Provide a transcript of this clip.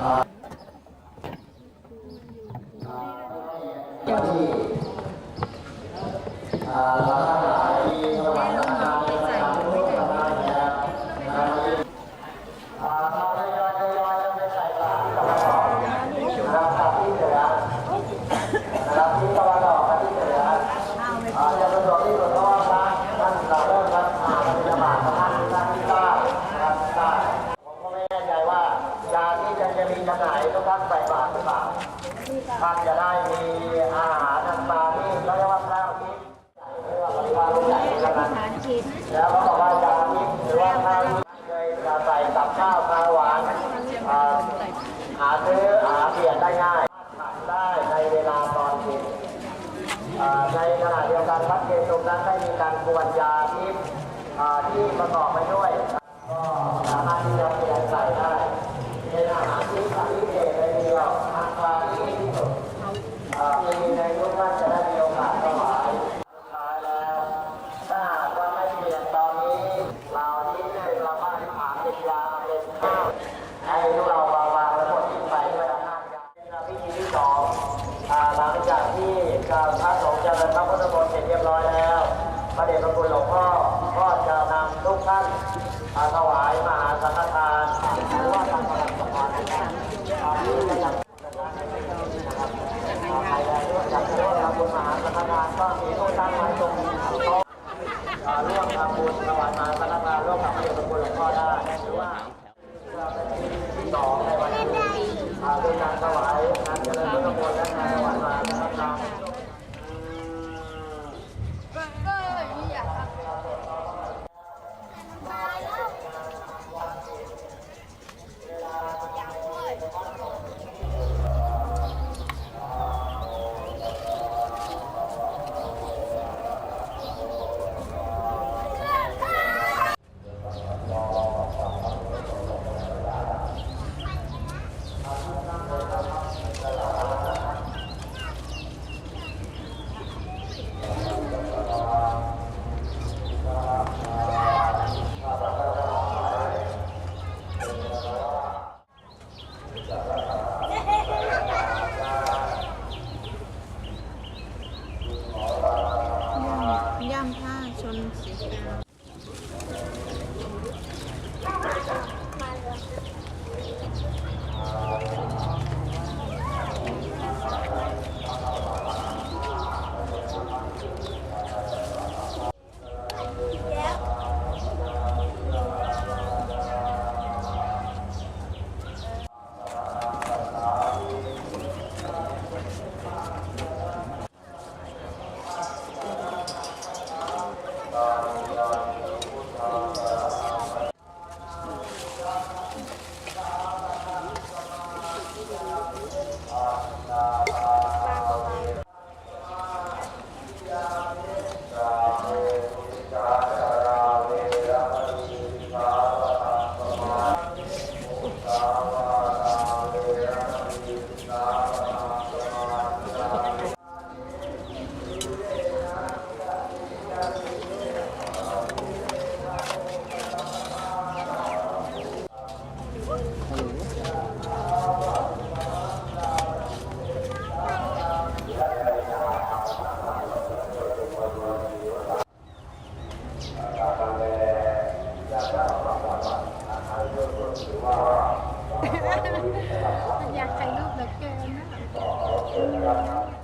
ผมก็ไม่แน่ใจว่า ยาที่จะจะมีจำหน่ายทุกท่านใส่บาตรต่าท่านจะได้มีอาหารต่างๆที่เขาเรียกว่าข้าวทิพย์หรือว่าปริมาณลูกใหญ่แล้วกันแล้วเขาบอกว่ายาทิพย์หรือว่าข้าวทิพย์เคยจะใส่กับข้าวข้าวหวานหาซื้อหาเปลี่ยนได้ง่ายทานได้ในเวลาตอนกินในขณะเดียวกันวัดเกตุมนั้นได้มีการกวนยาทิพย์อ่ที่ประกอบไปด้วยก็สามารถที่จะ ถวายสุดท้ายแล้วถ้าก็ไม่เปลี่ยนตอนนี้เราที่เป็นเราบ้านที่ผ่านเป็นยาเป็นข้าวให้พวกเราานก็มีผู้ตั้งไว้ตรงโต๊ะอ่าร่วมทำบุญถวายมาสังฆทนร่วมกับพระเดชพระคุณหลวงพ่อได้หรือว่าที่สองในวันนี้การถวายการเจริญพุทธมนต์และการถวายมานะครับ อยากถ่ายรูปเหลือเกินนะ